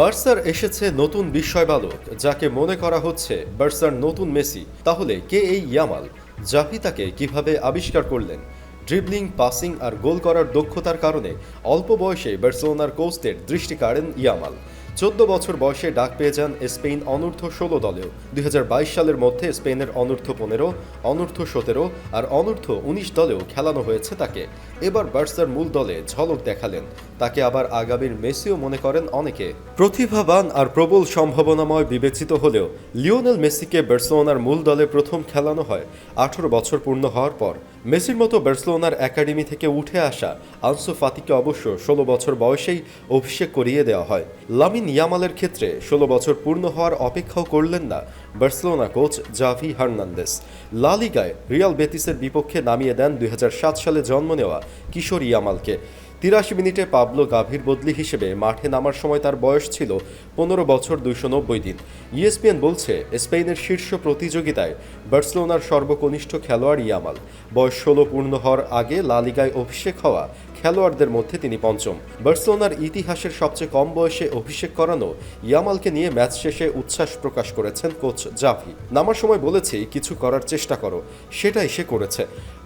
বার্সার এসেছে নতুন বিস্ময় বালক যাকে মনে করা হচ্ছে বার্সার নতুন মেসি। তাহলে কে এই ইয়ামাল জাভি তাকে কীভাবে আবিষ্কার করলেন? ড্রিবলিং, পাসিং আর গোল করার দক্ষতার কারণে অল্প বয়সে বার্সেলোনার কোচদের দৃষ্টি কাড়েন ইয়ামাল। চোদ্দ বছর বয়সে ডাক পেয়ে যান স্পেন অনূর্ধ্ব ষোলো দলেও। দুই হাজার বাইশ সালের মধ্যে স্পেনের অনূর্ধ্ব পনেরো, অনূর্ধ্ব সতেরো আর অনূর্ধ্ব উনিশ দলেও খেলানো হয়েছে তাকে। এবার বার্সার মূল দলে ঝলক দেখালেন তাকে আবার আগামীর মেসিও মনে করেন অনেকে। প্রতিভাবান আর প্রবল সম্ভাবনাময় বিবেচিত হলেও লিওনেল মেসিকে বার্সেলোনার মূল দলে প্রথম খেলানো হয়। আঠারো বছর পূর্ণ হওয়ার পর মেসির মতো বার্সেলোনার একাডেমি থেকে উঠে আসা আনসু ফাতিকে অবশ্য ষোলো বছর বয়সেই অভিষেক করিয়ে দেওয়া হয়। লামিন ইয়ামালের ক্ষেত্রে ষোলো বছর পূর্ণ হওয়ার অপেক্ষাও করলেন না বার্সেলোনা কোচ জাভি হার্নান্দেস লা লিগায় রিয়াল বেতিসের বিপক্ষে নামিয়ে দেন দুই হাজার সাত সালে জন্ম নেওয়া কিশোর ইয়ামালকে। তিরাশি মিনিটে পাবলো গাভীর বদলি হিসেবে। মাঠে নামার সময় তার বয়স ছিল পনেরো বছর দুইশো নব্বই দিন। ইএসপিএন বলছে, স্পেনের শীর্ষ প্রতিযোগিতায় বার্সেলোনার সর্বকনিষ্ঠ খেলোয়াড় ইয়ামাল। বয়স ষোলো পূর্ণ হওয়ার আগে লা লিগায় অভিষেক হওয়া খেলোয়াড়দের মধ্যে তিনি পঞ্চম। বার্সেলোনার ইতিহাসের সবচেয়ে কম বয়সে অভিষেক করানো ইয়ামালকে নিয়ে ম্যাচ শেষে উচ্ছ্বাস প্রকাশ করেছেন কোচ জাভি। নামার সময় বলেছি, কিছু করার চেষ্টা করো। সেটাই সে করেছে।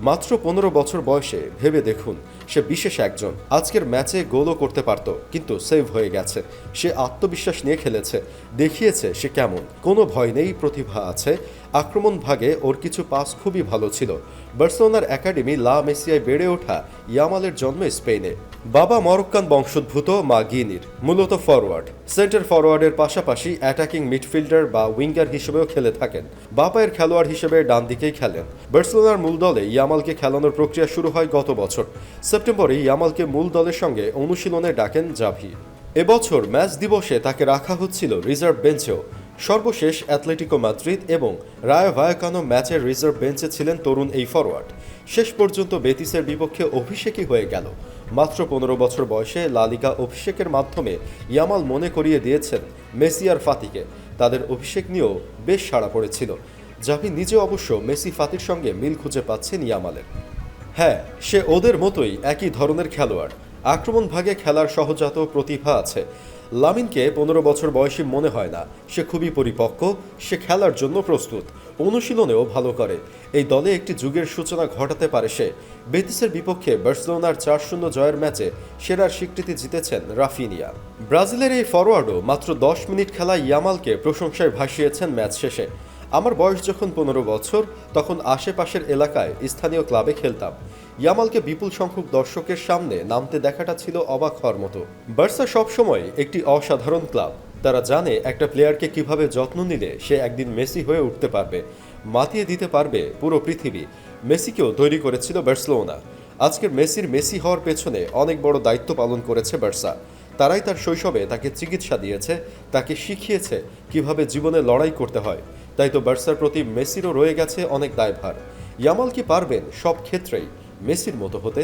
মাত্র পনেরো বছর বয়সে ভেবে দেখুন, সে বিশেষ একজন। আজকের ম্যাচে গোলও করতে পারত, কিন্তু সেভ হয়ে গেছে। সে আত্মবিশ্বাস নিয়ে খেলেছে, দেখিয়েছে সে কেমন। কোনো ভয় নেই, প্রতিভা আছে। আক্রমণ ভাগে ওর কিছু পাস খুবই ভালো ছিল। বার্সেলোনার একাডেমি লা মেসিয়ায় বেড়ে ওঠা ইয়ামালের জন্ম স্পেনে। বাবা মরক্কান বংশোদ্ভূত মা গিনির, মূলত ফরওয়ার্ড সেন্টার ফরওয়ার্ডের পাশাপাশি অ্যাটাকিং মিডফিল্ডার বা উইঙ্গার হিসেবেও খেলে থাকেন। বাপায়ের খেলোয়াড় হিসেবে ডান দিকেই খেলেন। বার্সেলোনার মূল দলে ইয়ামালকে খেলানোর প্রক্রিয়া শুরু হয় গত বছর। সেপ্টেম্বরে ইয়ামালকে মূল দলের সঙ্গে অনুশীলনে ডাকেন জাভি। এবছর ম্যাচ দিবসে তাকে রাখা হচ্ছিল রিজার্ভ বেঞ্চেও। সর্বশেষ অ্যাথলেটিকো মাদ্রিদ এবং রায় ভায়াকানো ম্যাচের রিজার্ভ বেঞ্চে ছিলেন তরুণ এই ফরওয়ার্ড শেষ পর্যন্ত বেতিসের বিপক্ষে অভিষেকই হয়ে গেল। মাত্র পনেরো বছর বয়সে লালিকা অভিষেকের মাধ্যমে ইয়ামাল মনে করিয়ে দিয়েছেন মেসি আর ফাতিকে। তাদের অভিষেক নিয়েও বেশ সাড়া পড়েছিল। জাভি নিজে অবশ্য মেসি ফাতির সঙ্গে মিল খুঁজে পাচ্ছেন ইয়ামালের। হ্যাঁ সে ওদের মতোই একই ধরনের খেলোয়াড়। আক্রমণ ভাগে খেলার সহজাত প্রতিভা আছে। লামিনকে পনেরো বছর বয়সী মনে হয় না। সে খুবই পরিপক্ক, সে খেলার জন্য প্রস্তুত, অনুশীলনেও ভালো করে। এই দলে একটি যুগের সূচনা ঘটাতে পারে সে। বেতিসের বিপক্ষে বার্সেলোনার চার শূন্য জয়ের ম্যাচে সেরার স্বীকৃতি জিতেছেন রাফিনিয়া। ব্রাজিলের এই ফরওয়ার্ডও মাত্র দশ মিনিট খেলায় ইয়ামালকে প্রশংসায় ভাসিয়েছেন ম্যাচ শেষে। আমার বয়স যখন পনেরো বছর, তখন আশেপাশের এলাকায় স্থানীয় ক্লাবে খেলতাম। ইয়ামালকে বিপুল সংখ্যক দর্শকের সামনে নামতে দেখাটা ছিল অবাক হওয়ার মতো। বার্সা সবসময় একটি অসাধারণ ক্লাব। তারা জানে একটা প্লেয়ারকে কীভাবে যত্ন নিলে সে একদিন মেসি হয়ে উঠতে পারবে, মাতিয়ে দিতে পারবে পুরো পৃথিবী। মেসিকেও তৈরি করেছিল বার্সেলোনা। আজকের মেসির মেসি হওয়ার পেছনে অনেক বড় দায়িত্ব পালন করেছে বার্সা। তারাই তার শৈশবে তাকে চিকিৎসা দিয়েছে, তাকে শিখিয়েছে কীভাবে জীবনে লড়াই করতে হয়। তাই তো বার্সার প্রতি মেসিরও রয়ে গেছে অনেক দায়ভার। ইয়ামাল কি পারবেন সব ক্ষেত্রেই। মেসির মতো হতে